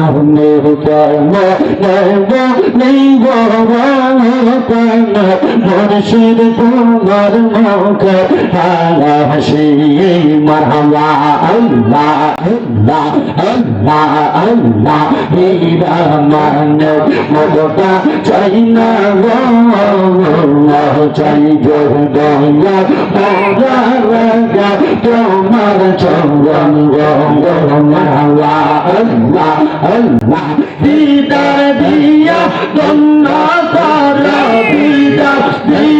আপনি মুর্শিদ তোমার মুখে হাসি মারহাবা আল্লাহ আল্লাহ আল্লাহ আল্লাহ হীরা মানে মগটা চাই না চাই যোগদয়া তোমার চরণ গঙ্গমালা আল্লাহ আল্লাহ দিদার দিয়া দন্না কর দিদার দিয়া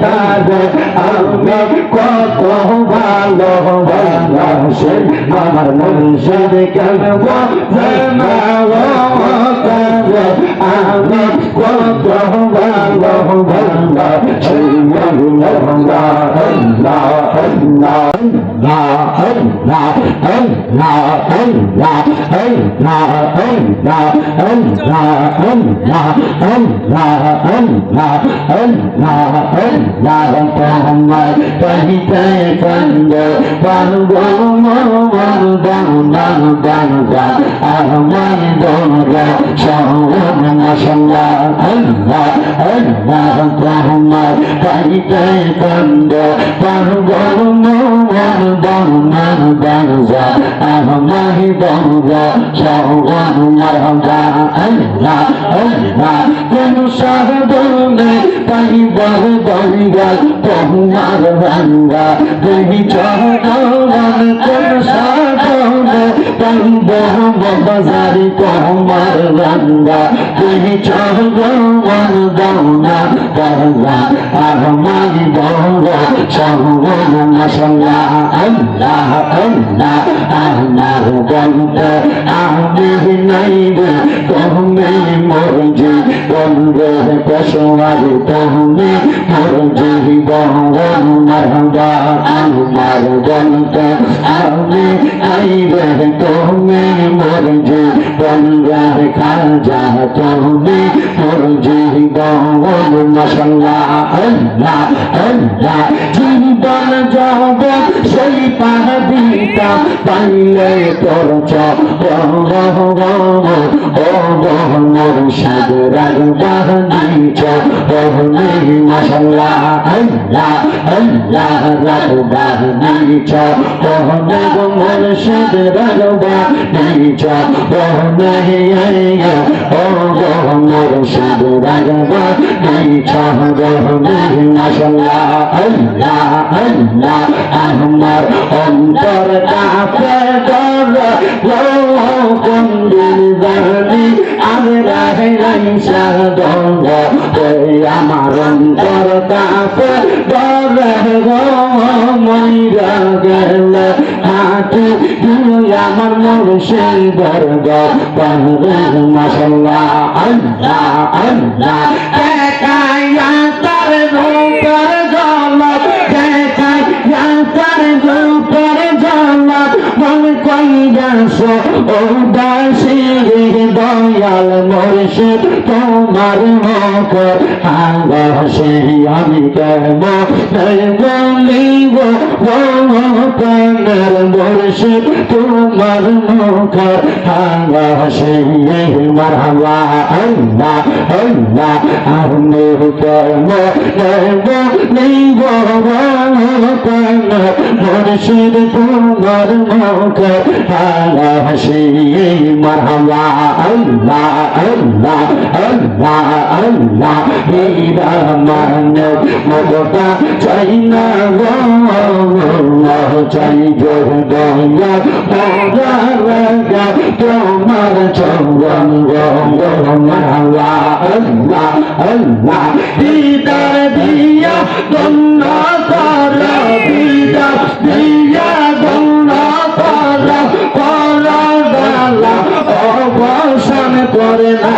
তারে আমি কত ভালো ভালোবাসে। আমার মনুষ্যের কেন আমি কত ভালো ভালোবাসি là ơn là ơn là ơn là ơn là ơn là ơn là ơn là ơn là ơn là ơn là ơn là con người tay tay con đời con quăng mong mong đang đang đang đang áo mai đông ra sao ơn là sao là ơn là ơn là con người tay tay con đời con quăng mong nam đăng nam đăng dạ a hồng na hi đăng dạ sao ra ngà hồng ra ấy na ấy na quân sa đơn này tay vào đời ra tổng ngà vàng ra đời cho nó là quân sa বান্দা বাজার তোমার বান্দা তুমি চরমার দৌনা দৌনা আমার দৌনা সঙ্গন মশলা আল্লাহ আল্লাহ আল্লাহ বন্ধ আমি নাই রে তুমি মরজি বন্ধের পশুয়ার তুমি মরজি বন্ধন তুমি মরজি বন্ধে খাজা তুমি মরজি বঙ্গন মশলা আল্লাহ আল্লাহ জীবন যাব সেই পাহাড়িটা, পাইলে তোর মুর্শিদ আর সাগরার বাহনি চহনি মশলা আল্লাহ আল্লাহ রাত বাহনি চহনি গোমর সাগরার বাহনি চহনি ও গোমর সাগরার বাহনি চহনি মশলা আল্লাহ আল্লাহ আমার অন্তর কাপে ডর কোন দিন জানি আমরা হেলাই সার দন্ড আমার অন্তর কাপে ডরে গো মইরা গেল হাতে আমার মরুষের বর্গ পরের মশলা আল্লাহ আল্লাহ দেখাই তার ধূপের জল দেখাই তার ধূপের জল মন কই যাস ও দাসী দয়াল মুর্শিদ তোমার মুখ আল্লাহ সেই আমি কেমন? বলিব প্রাণের বর্ষে তোমার নৌকার হাওয়া সিংহে মার হাওয়া আল্লাহ আল্লাহ আমি কর্ম দেব নিব বর্ষের তোমার নৌকার হাওয়া সিংহে মার হাওয়া আল্লাহ আল্লাহ আল্লাহ আল্লাহ হীরা মানব মমতা চাই না গো চাই যে দয়া লাগা তোমার চরণ গঙ্গমালা আল্লাহ আল্লাহ। দিদার দিয়া গঙ্গ কর, দিদার দিয়া গঙ্গ কর কর অবসান করে না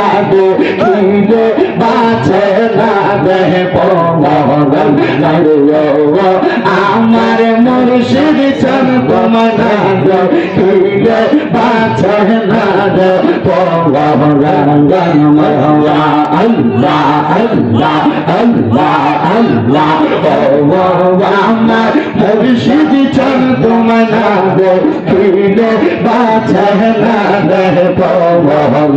ও আমার মুর্শিদ চান তোমার না দে খিদে বাঁচে না দে পঙ্গন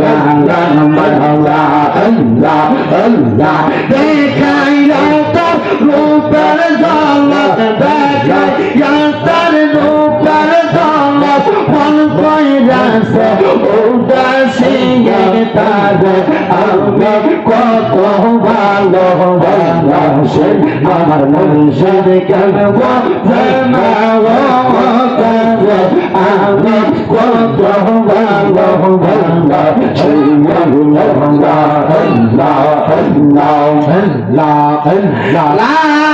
আল্লাহ আল্লাহ তার রূপের জলত দেখাইয়া তার মন কইরাছে উদাসিয়ে তার আমি কত ভালো ভালোবাসে আমার মুর্শিদ কেন আমি কত ভালো ভালোবাসে আল্লাহ আল্লাহ আল্লাহ আল্লাহ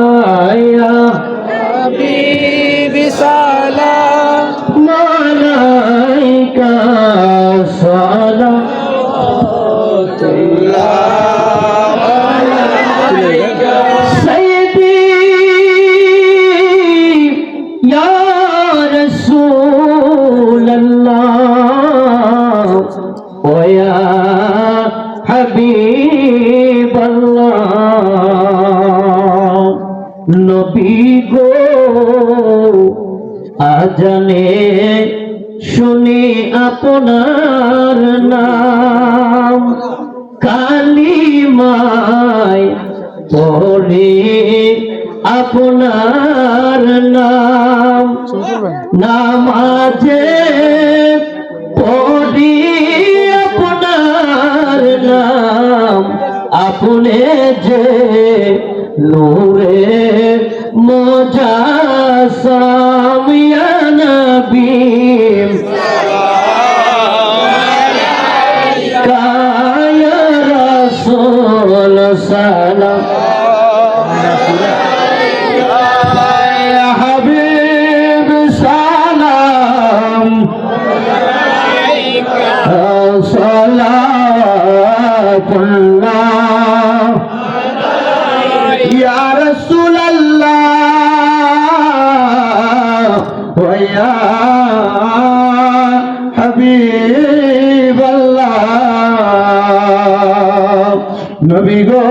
আজানে শুনি আপনার নাম কালিমায় পড়ে আপনার নাম নামাজে পড়ি আপনার নাম আপনি যে নূরে নবী গো?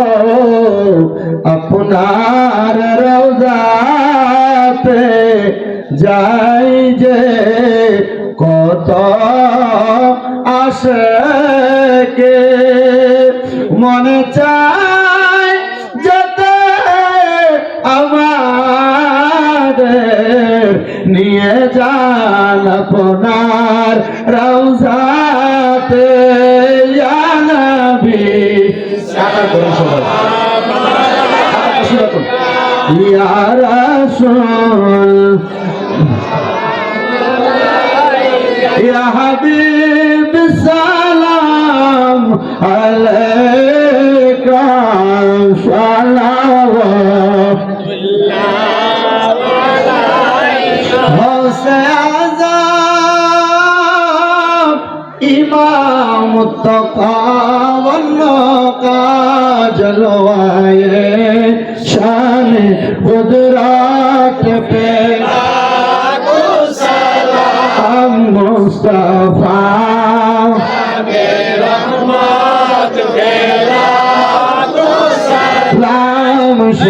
আপনার রওজাতে যাই যে কত আসে কে? মনে চায় যেতে আমাদের নিয়ে যান আপনার রওজাতে ইয়া রাসূল ইয়া হাবিব সালাম আলাইকা ইমাম তকাওয়ান্ন কাজলওয়ায়ে।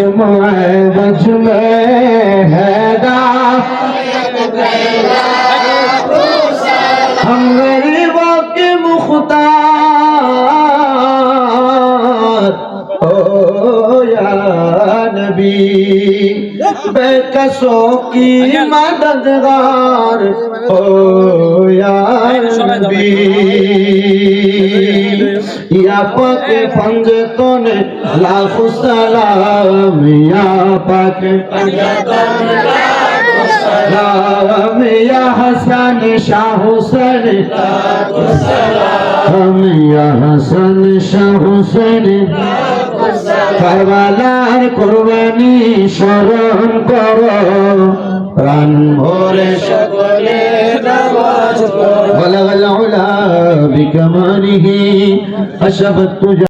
लाम शुमाए बज में हैदा हम गरीबों के मुख्तार ओ या नबी बेकसों की मददगार ओ या नबी ইয়া পাকে পাঞ্জে তনে লাখো সালাম ইয়া পাকে। সালাম ইয়া হাসান, শাহ হুসেন। লাখো সালাম ইয়া হাসান, শাহ হুসেন। লাখো সালাম শরণ করো। প্রাণ ভরে সকলে নামাজ পড়। বলা উলা বিকমানিহি আশাবত